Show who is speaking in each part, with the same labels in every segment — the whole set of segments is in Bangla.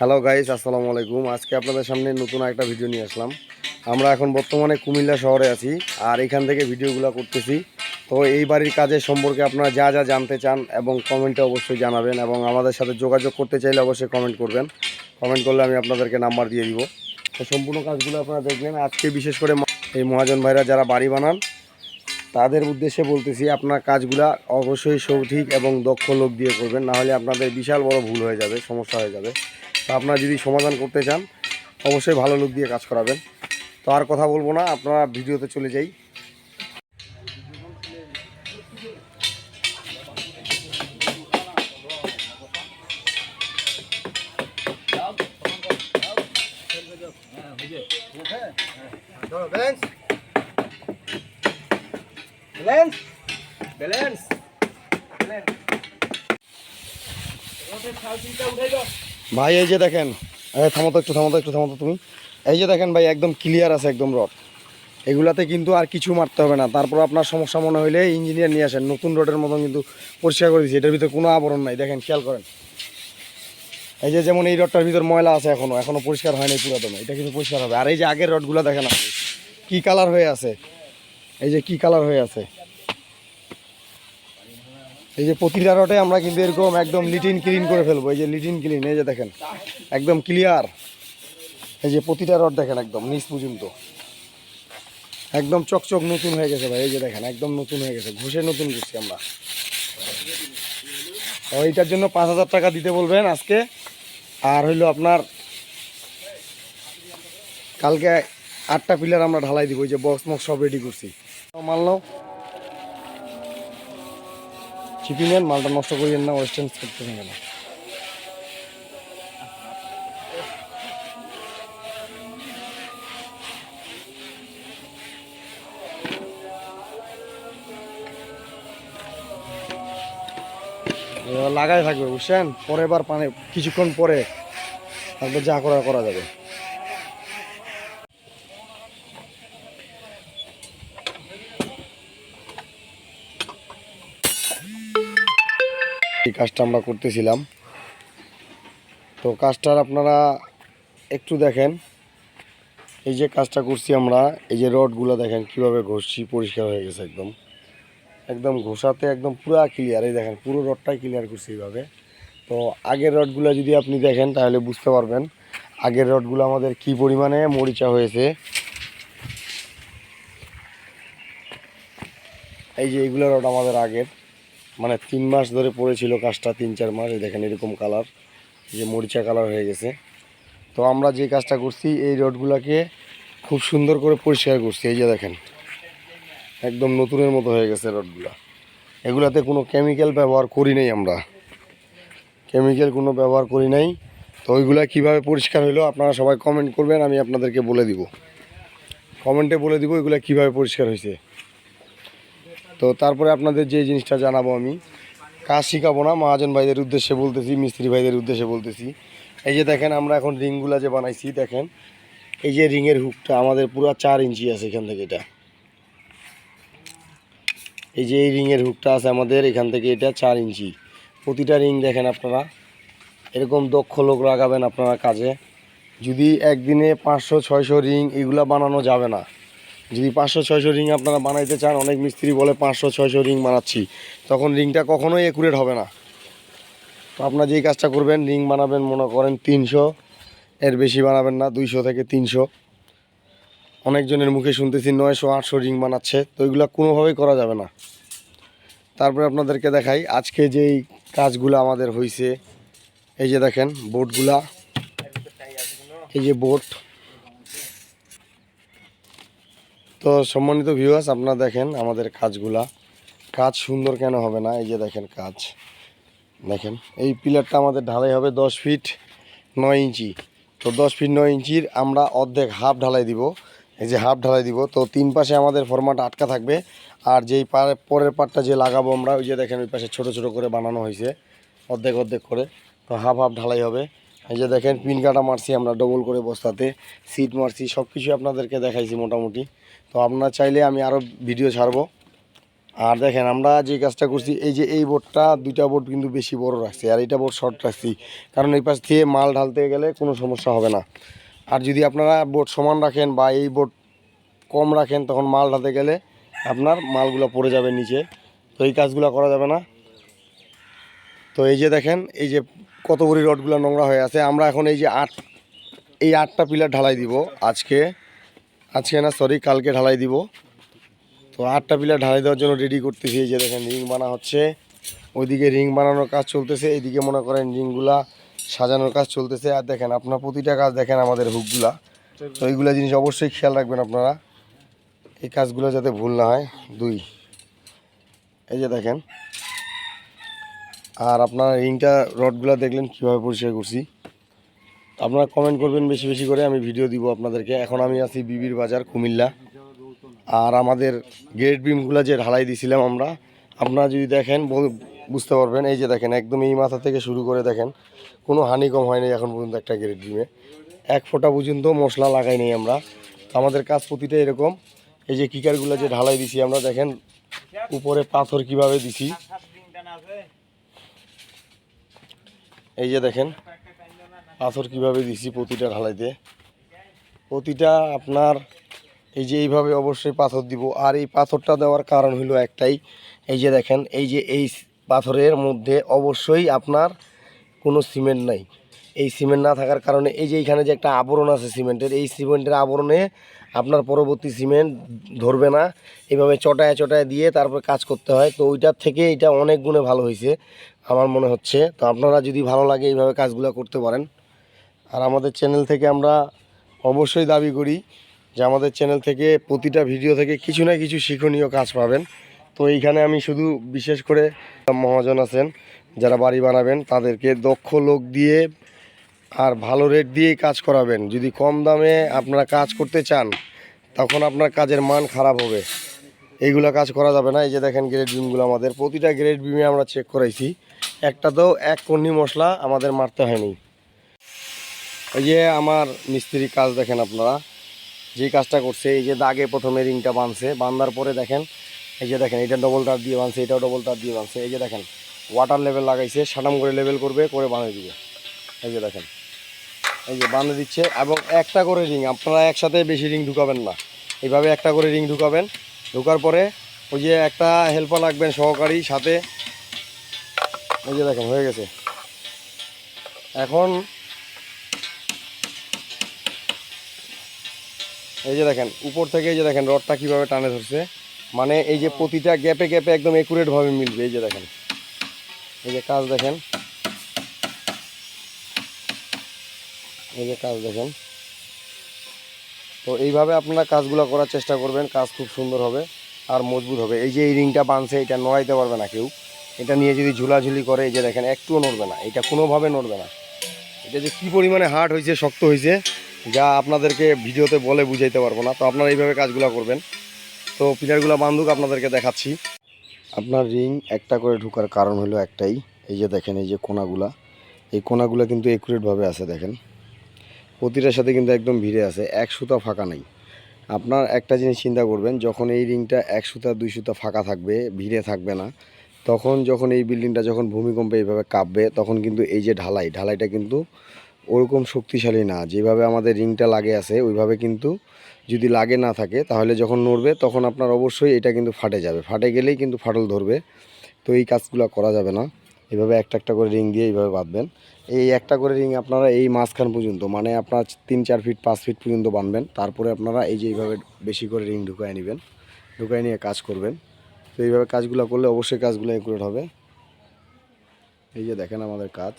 Speaker 1: হ্যালো গাইস আসসালামু আলাইকুম। আজকে আপনাদের সামনে নতুন একটা ভিডিও নিয়ে আসলাম। আমরা এখন বর্তমানে কুমিল্লা শহরে আছি আর এখান থেকে ভিডিওগুলো করতেছি। তো এই বাড়ির কাজের সম্পর্কে আপনারা যা যা জানতে চান এবং কমেন্টে অবশ্যই জানাবেন এবং আমাদের সাথে যোগাযোগ করতে চাইলে অবশ্যই কমেন্ট করবেন। কমেন্ট করলে আমি আপনাদেরকে নাম্বার দিয়ে দিব। তো সম্পূর্ণ কাজগুলো আপনারা দেখবেন। আজকে বিশেষ করে এই মহাজন ভাইরা যারা বাড়ি বানান তাদের উদ্দেশ্যে বলতেছি, আপনার কাজগুলা অবশ্যই সঠিক এবং দক্ষ লোক দিয়ে করবেন নাহলে আপনাদের বিশাল বড় ভুল হয়ে যাবে, সমস্যা হয়ে যাবে। তো আপনারা যদি সমাধান করতে চান, অবশ্যই ভালো লোক দিয়ে কাজ করাবেন। তো আর কথা বলব না, আপনারা ভিডিওতে চলে যাই। ভাই এই যে দেখেন এ, থামো একটু থামো তো একটু থামো তো তুমি। এই যে দেখেন ভাই একদম ক্লিয়ার আছে একদম রড এগুলাতে কিন্তু আর কিছু মারতে হবে না। তারপর আপনার সমস্যা মনে হইলে ইঞ্জিনিয়ার নিয়ে আসেন। নতুন রডের মতন কিন্তু পরিষ্কার করে দিচ্ছি এটার ভিতরে কোনো আবরণ নাই। দেখেন খেয়াল করেন। এই যে যেমন এই রডটার ভিতর ময়লা আছে এখনও এখনও পরিষ্কার হয়নি পুরাতন। এটা কিন্তু পরিষ্কার হবে। আর এই যে আগের রডগুলো দেখেন আপনি কি কালার হয়ে আছে? এই যে কি কালার হয়ে আছে? এই যে প্রতিটা রডে আমরা কিন্তু এরকম একদম লিটিন ক্লিন করে ফেলব। এই যে লিটিন ক্লিন এই যে দেখেন, একদম ক্লিয়ার এই যে প্রতিটা রড দেখেন একদম, নিচ পর্যন্ত। একদম চকচক নতুন হয়ে গেছে ভাই, এই যে দেখেন, একদম নতুন হয়ে গেছে, ঘুষে নতুন করছি আমরা। এইটার জন্য পাঁচ হাজার টাকা দিতে বলবেন আজকে। আর হইল আপনার, কালকে আটটা পিলার আমরা ঢালাই দিব ওই যে বক্স মক্স সব রেডি করছি। মানলাম চিপি নেন, মালটা নষ্ট করিয়েন না, ওয়েস্টার্ন করতে হবে না লাগাই থাকবে, বুঝছেন? পরে বার পানি কিছুক্ষণ পরে তারপর যা করা করা যাবে। এই কাজটা আমরা করতেছিলাম। তো কাজটার আপনারা একটু দেখেন। এই যে কাজটা করছি আমরা, এই যে রডগুলো দেখেন কীভাবে ঘষছি, পরিষ্কার হয়ে গেছে একদম। একদম ঘষাতে একদম পুরা ক্লিয়ার এই দেখেন পুরো রডটাই ক্লিয়ার করছি এইভাবে। তো আগের রডগুলো যদি আপনি দেখেন তাহলে বুঝতে পারবেন, আগের রডগুলো আমাদের কি পরিমাণে মরিচা হয়েছে। এই যে এইগুলো রড আমাদের আগের। মানে তিন মাস ধরে পড়েছিল কাজটা, তিন চার মাস দেখেন এরকম কালার যে মরিচা কালার হয়ে গেছে। তো আমরা যে কাজটা করছি, এই রডগুলোকে খুব সুন্দর করে পরিষ্কার করছি, এই যে দেখেন। একদম নতুনের মতো হয়ে গেছে রডগুলা। এগুলাতে কোনো কেমিক্যাল ব্যবহার করি নাই আমরা। কেমিক্যাল কোনো ব্যবহার করি নাই। তো ওইগুলা কীভাবে পরিষ্কার হইল আপনারা সবাই কমেন্ট করবেন, আমি আপনাদেরকে বলে দিব। কমেন্টে বলে দিব এগুলা কীভাবে পরিষ্কার হয়েছে তো তারপরে আপনাদের যে জিনিসটা জানাব আমি, কাজ শিখাবো না, মহাজন ভাইদের উদ্দেশ্যে বলতেছি, মিস্ত্রি ভাইদের উদ্দেশ্যে বলতেছি। এই যে দেখেন, আমরা এখন রিংগুলা যে বানাইছি, দেখেন, এই যে রিংয়ের হুকটা, আমাদের পুরো চার ইঞ্চি আছে এখান থেকে এটা। এই যে এই রিংয়ের হুকটা আছে আমাদের, এখান থেকে এটা চার ইঞ্চি। প্রতিটা রিং দেখেন আপনারা, এরকম দক্ষ লোক লাগাবেন আপনারা কাজে। যদি একদিনে পাঁচশো, ছয়শো রিং এগুলা বানানো যাবে না যদি পাঁচশো, ছয়শো রিং আপনারা বানাইতে চান, অনেক মিস্ত্রি বলে পাঁচশো, ছয়শো রিং বানাচ্ছি। তখন রিংটা কখনোই একুরেট হবে না। তো আপনারা যেই কাজটা করবেন, রিং বানাবেন, মনে করেন তিনশো, এর বেশি বানাবেন না, দুইশো থেকে তিনশো। অনেকজনের মুখে শুনতেছি নয়শো, আটশো রিং বানাচ্ছে, তো এগুলো কোনোভাবেই করা যাবে না। তারপরে আপনাদেরকে দেখাই, আজকে যেই কাজগুলো আমাদের হয়েছে এই যে দেখেন বোটগুলা এই যে বোট তো সম্মানিত ভিউয়ার্স আপনারা দেখেন আমাদের কাজগুলা। কাজ সুন্দর কেন হবে না? এই যে দেখেন কাজ। দেখেন, এই পিলারটা আমাদের ঢালাই হবে দশ ফিট নয় ইঞ্চি। তো দশ ফিট নয় ইঞ্চির আমরা অর্ধেক হাফ ঢালাই দিব। এই যে হাফ ঢালাই দিব। তো তিন পাশে আমাদের ফরমাট আটকা থাকবে। আর যেই পারে পরের পাটটা যে লাগাবো আমরা, ওই যে দেখেন ওই পাশে ছোট ছোট করে বানানো হয়েছে। অর্ধেক অর্ধেক করে। তো হাফ হাফ ঢালাই হবে। এই যে দেখেন, পিন কাটা মারছি আমরা ডবল করে বস্তাতে। সিট মারছি সব কিছু আপনাদেরকে দেখাইছি মোটামুটি। তো আপনারা চাইলে আমি আরও ভিডিও ছাড়বো। আর দেখেন, আমরা যে কাজটা করছি, এই যে এই বোর্ডটা, দুইটা বোর্ড কিন্তু বেশি বড় রাখছি, আর এইটা বোর্ড শর্ট রাখছি। কারণ এই পাশ থেকে মাল ঢালতে গেলে কোনো সমস্যা হবে না। আর যদি আপনারা বোর্ড সমান রাখেন বা এই বোর্ড কম রাখেন, তখন মাল ঢালতে গেলে আপনার মালগুলো পড়ে যাবে নিচে। তো এই কাজগুলো করা যাবে না। তো এই যে দেখেন, এই যে কত বড়ি রডগুলো নোংরা হয়ে আছে, আমরা এখন এই যে আট, এই আটটা পিলার ঢালাই দিব আজকে। আজকে না সরি কালকে ঢালাই দিব। তো আটটা পিলার ঢালাই দেওয়ার জন্য রেডি করতেছি, এই যে দেখেন রিং বানা হচ্ছে। ওইদিকে রিং বানানোর কাজ চলতেছে, এইদিকে মনে করেন রিংগুলা সাজানোর কাজ চলতেছে। আর দেখেন, আপনার প্রতিটা কাজ দেখেন আমাদের হুকগুলা তো এইগুলা জিনিস অবশ্যই খেয়াল রাখবেন আপনারা। এই কাজগুলো যাতে ভুল না হয়। দুই। এই যে দেখেন। আর আপনার রিংটা রডগুলো দেখলেন, কীভাবে পরিষ্কার করছি। আপনারা কমেন্ট করবেন বেশি বেশি করে, আমি ভিডিও দিব আপনাদেরকে। এখন আমি আছি বিবির বাজার, কুমিল্লা। আর আমাদের গেট বিমগুলো যে ঢালাই দিছিলাম আমরা, আপনারা যদি দেখেন বুঝতে পারবেন, এই যে দেখেন, একদম এই মাথা থেকে শুরু করে দেখেন, কোনো হানি কম হয়নি এখন পর্যন্ত একটা গেট বিমে এক ফোঁটা পর্যন্ত মশলা লাগাই নেই আমরা। আমাদের কাজ প্রতিটা এরকম। এই যে কিকারগুলো যে ঢালাই দিছি আমরা, দেখেন, উপরে পাথর কীভাবে দিছি। এই যে দেখেন পাথর কীভাবে দিছি প্রতিটা ঢালাইতে? প্রতিটা আপনার এই যে এইভাবে অবশ্যই পাথর দিব। আর এই পাথরটা দেওয়ার কারণ হলো একটাই, এই যে দেখেন, এই যে এই পাথরের মধ্যে অবশ্যই আপনার কোনো সিমেন্ট নাই। এই সিমেন্ট না থাকার কারণে এই যে এইখানে যে একটা আবরণ আছে সিমেন্টের, এই সিমেন্টের আবরণে আপনার পরবর্তী সিমেন্ট ধরবে না। এইভাবে চটায় চটায় দিয়ে তারপর কাজ করতে হয়। তো ওইটার থেকে এটা অনেক গুণে ভালো হয়েছে আমার মনে হচ্ছে। তো আপনারা যদি ভালো লাগে এইভাবে কাজগুলো করতে পারেন। আর আমাদের চ্যানেল থেকে আমরা অবশ্যই দাবি করি যে আমাদের চ্যানেল থেকে প্রতিটা ভিডিও থেকে কিছু না কিছু শিক্ষণীয় কাজ পাবেন। তো এইখানে আমি শুধু বিশেষ করে মহাজন আছেন, যারা বাড়ি বানাবেন, তাদেরকে দক্ষ লোক দিয়ে আর ভালো রেট দিয়েই কাজ করাবেন। যদি কম দামে আপনারা কাজ করতে চান, তখন আপনার কাজের মান খারাপ হবে। এইগুলো কাজ করা যাবে না। এই যে দেখেন গ্রেড বিমগুলো আমাদের। প্রতিটা গ্রেড বিমে আমরা চেক করাইছি। একটাতেও এক কন্নি মশলা আমাদের মারতে হয়নি। এই যে আমার মিস্ত্রি কাজ দেখেন আপনারা, যে কাজটা করছে, এই যে দাগে প্রথমে রিংটা বাঁধছে, বাঁধার পরে দেখেন, এই যে দেখেন, এটা ডবল তার দিয়ে বাঁধছে, এটাও ডবল তার দিয়ে বাঁধছে, এই যে দেখেন ওয়াটার লেভেল লাগাইছে সাটাম করে লেভেল করবে, করে বাঁধে দিবে। এই যে দেখেন, এই যে বাঁধে দিচ্ছে, এবং একটা করে রিং, আপনারা একসাথে বেশি রিং ঢুকাবেন না। এইভাবে একটা করে রিং ঢুকাবেন, ঢোকার পরে ওই যে একটা হেল্পার রাখবেন সহকারী, সাথে, এই যে দেখেন, হয়ে গেছে। এখন এই যে দেখেন, উপর থেকে এই যে দেখেন, রডটা কীভাবে টানে ধরছে। মানে এই যে প্রতিটা গ্যাপে গ্যাপে একদম একুরেট ভাবে মিলবে, এই যে দেখেন। এই যে কাজ দেখেন। এই যে কাজ দেখেন। তো এইভাবে আপনারা কাজগুলো করার চেষ্টা করবেন, কাজ খুব সুন্দর হবে আর মজবুত হবে। এই যে এই রিংটা বাঁধছে এটা নড়াইতে পারবে না কেউ। এটা নিয়ে যদি ঝুলাঝুলি করে, এই যে দেখেন, একটুও নড়বে না। এটা কোনোভাবে নড়বে না। এটা যে কী পরিমাণে হার্ড হয়েছে, শক্ত হয়েছে যা আপনাদেরকে ভিডিওতে বলে বুঝাইতে পারব না। তো আপনারা এইভাবে কাজগুলো করবেন। তো পিলারগুলো বান্ধুক, আপনাদেরকে দেখাচ্ছি। আপনার রিং একটা করে ঢোকার কারণ হলো একটাই। এই যে দেখেন, এই যে কোনাগুলা। এই কোনাগুলা কিন্তু একুরেটভাবে আছে, দেখেন। প্রতিটার সাথে কিন্তু একদম ভিড়ে আছে। এক সুতা ফাঁকা নেই। আপনার একটা জিনিস চিন্তা করবেন, যখন এই রিংটা এক সুতা, দুই সুতা ফাঁকা থাকবে, ভিড়ে থাকবে না, তখন যখন এই বিল্ডিংটা যখন ভূমিকম্পে এইভাবে কাঁপবে, তখন কিন্তু এই যে ঢালাই, ঢালাইটা কিন্তু ওরকম শক্তিশালী না। যেভাবে আমাদের রিংটা লাগে আছে, ওইভাবে কিন্তু যদি লাগে না থাকে, তাহলে যখন নড়বে তখন আপনার অবশ্যই এটা কিন্তু ফাটে যাবে। ফাটে গেলেই কিন্তু ফাটল ধরবে। তো এই কাজগুলো করা যাবে না। এভাবে একটা একটা করে রিং দিয়ে এইভাবে বাঁধবেন। এই একটা করে রিং আপনারা এই মাঝখান পর্যন্ত মানে আপনার তিন, চার ফিট পাঁচ ফিট পর্যন্ত বাঁধবেন। তারপরে আপনারা এই যে এইভাবে বেশি করে রিং ঢুকায় নেবেন, ঢুকায় নিয়ে কাজ করবেন। তো এইভাবে কাজগুলো করলে অবশ্যই কাজগুলো একুরেট হবে। এই যে দেখেন আমাদের কাজ।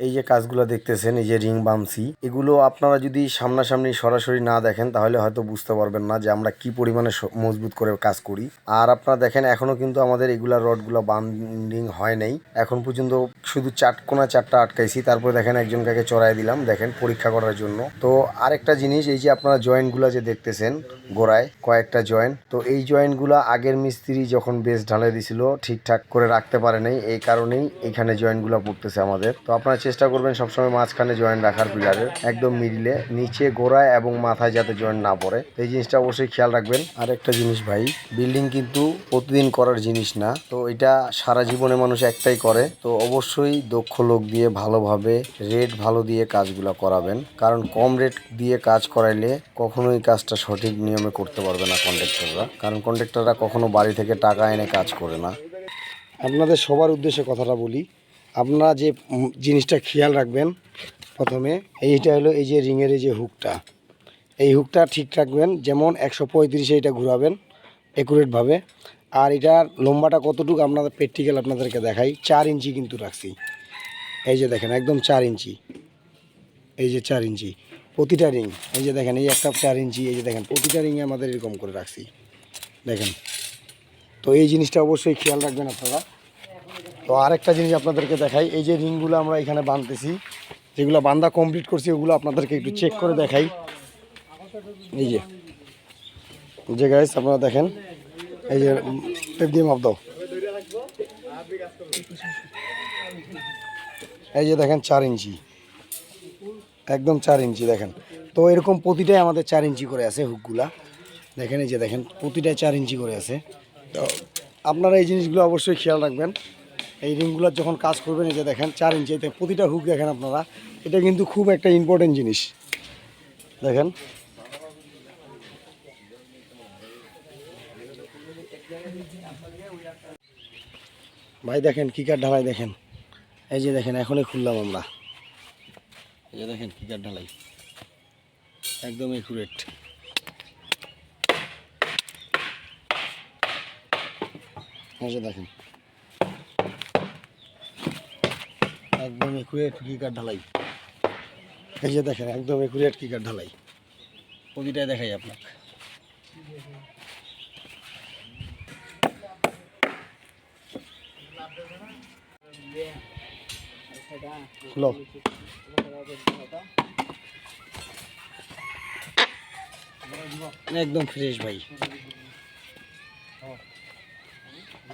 Speaker 1: এই যে কাজগুলো দেখতেছেন, এই যে রিং বামসি, এগুলো আপনারা যদি সামনাসামনি সরাসরি না দেখেন, তাহলে হয়তো বুঝতে পারবেন না যে আমরা কি পরিমাণে মজবুত করে কাজ করি। আর আপনারা দেখেন, এখনও কিন্তু আমাদের এগুলা রডগুলো বান্ডিং হয় নাই। এখন পর্যন্ত শুধু চাটকোনা চারটা আটকাইছি। তারপরে দেখেন একজন কাকে চড়াই দিলাম, দেখেন, পরীক্ষা করার জন্য। তো আরেকটা জিনিস, এই যে আপনারা জয়েন্টগুলো যে দেখতেছেন গোড়ায়, কয়েকটা জয়েন্ট, তো এই জয়েন্টগুলো আগের মিস্ত্রি যখন বেস ঢালাই দিছিল, ঠিকঠাক করে রাখতে পারে নাই। এই কারণেই এখানে জয়েন্টগুলো পড়তেছে আমাদের। তো আপনারা চেষ্টা করবেন সবসময় মাঝখানে জয়েন্ট রাখার পিলারের একদম মিডিলে নিচে, গোড়ায় এবং মাথায় যাতে জয়েন্ট না পড়ে। এই জিনিসটা অবশ্যই খেয়াল রাখবেন। আর একটা জিনিস ভাই বিল্ডিং কিন্তু প্রতিদিন করার জিনিস না। তো এটা সারা জীবনে মানুষ একটাই করে। তো অবশ্যই দক্ষ লোক দিয়ে ভালোভাবে রেট ভালো দিয়ে কাজগুলো করাবেন। কারণ কম রেট দিয়ে কাজ করাইলে কখনোই কাজটা সঠিক নিয়মে করতে পারবে না কন্ট্রাক্টররা কারণ কন্ট্রাক্টররা কখনো বাড়ি থেকে টাকা এনে কাজ করে না। আপনাদের সবার উদ্দেশ্যে কথাটা বলি আপনারা যে জিনিসটা খেয়াল রাখবেন প্রথমে, এইটা হলো এই যে রিংয়ের এই যে হুকটা এই হুকটা ঠিক রাখবেন, যেমন একশো পঁয়ত্রিশে এটা ঘুরাবেন একুরেটভাবে আর এটার লম্বাটা কতটুকু আপনাদের প্র্যাকটিক্যাল আপনাদেরকে দেখাই, চার ইঞ্চি কিন্তু রাখছি। এই যে দেখেন, একদম চার ইঞ্চি। এই যে চার ইঞ্চি। প্রতিটা রিং, এই যে দেখেন, এই একটা চার ইঞ্চি, এই যে দেখেন, প্রতিটা রিংয়ে আমাদের এরকম করে রাখছি। দেখেন। তো এই জিনিসটা অবশ্যই খেয়াল রাখবেন আপনারা। তো আরেকটা জিনিস আপনাদেরকে দেখাই, এই যে রিংগুলো আমরা এখানে বাঁধতেছি যেগুলো বান্ধা কমপ্লিট করছি, ওগুলো আপনাদেরকে একটু চেক করে দেখাই। এই যে যে গাইস আপনারা দেখেন, এই যে টেপ দিয়ে মাপ দাও। এই যে দেখেন, চার ইঞ্চি। একদম চার ইঞ্চি, দেখেন। তো এরকম প্রতিটাই আমাদের চার ইঞ্চি করে আছে হুকগুলা দেখেন, এই যে দেখেন, প্রতিটাই চার ইঞ্চি করে আছে। তো আপনারা এই জিনিসগুলো অবশ্যই খেয়াল রাখবেন। এই রিংগুলোর যখন কাজ করবেন, এই যে দেখেন, চার ইঞ্চি এতে প্রতিটা হুক দেখেন আপনারা, এটা কিন্তু খুব একটা ইম্পর্টেন্ট জিনিস। দেখেন। ভাই দেখেন কিকার ঢালাই দেখেন? এই যে দেখেন, এখনই খুললাম আমরা। এই যে দেখেন কিকার ঢালাই। একদম একুরেট এই যে দেখেন। একদম একুরেট কিকার ঢালাই। এই যে দেখেন, একদম একুরেট কিকার ঢালাই। প্রতিটাই দেখাই আপনার খুলো একদম ফ্রেশ ভাই।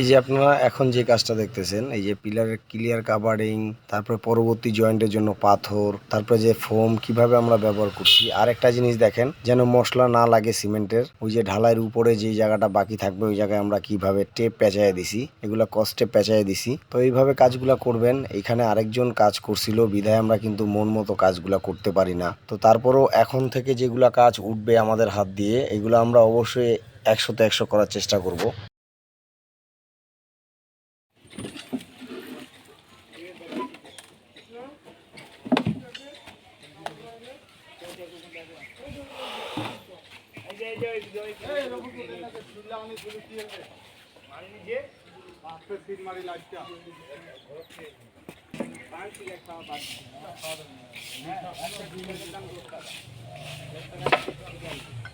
Speaker 1: এই যে আপনারা এখন যে কাজটা দেখতেছেন, এই যে পিলারের ক্লিয়ার কাভারিং তারপরে পরবর্তী জয়েন্টের জন্য পাথর, তারপরে যে ফোম কীভাবে আমরা ব্যবহার করছি আর একটা জিনিস দেখেন, যেন মশলা না লাগে সিমেন্টের, ওই যে ঢালাইয়ের উপরে যে জায়গাটা বাকি থাকবে, ওই জায়গায় আমরা কীভাবে টেপ পেঁচাই দিছি, এগুলা কষ্টে পেঁচাই দিছি। তো এইভাবে কাজগুলা করবেন এখানে আরেকজন কাজ করছিল, বিধায় আমরা কিন্তু মন মতো কাজগুলা করতে পারি না। তো তারপরও এখন থেকে যেগুলা কাজ উঠবে আমাদের হাত দিয়ে, এগুলো আমরা অবশ্যই একশোতে একশো করার চেষ্টা করব।
Speaker 2: গোড়াটা না হালকা বাড়িতে হ্যাঁ এই যে হালকা বাড়িতে হ্যাঁ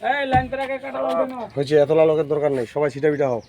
Speaker 2: এই লাইন তোরা কাটা লাগবে না?
Speaker 1: এত লোকের দরকার নেই সবাই ছিটা বিটা হোক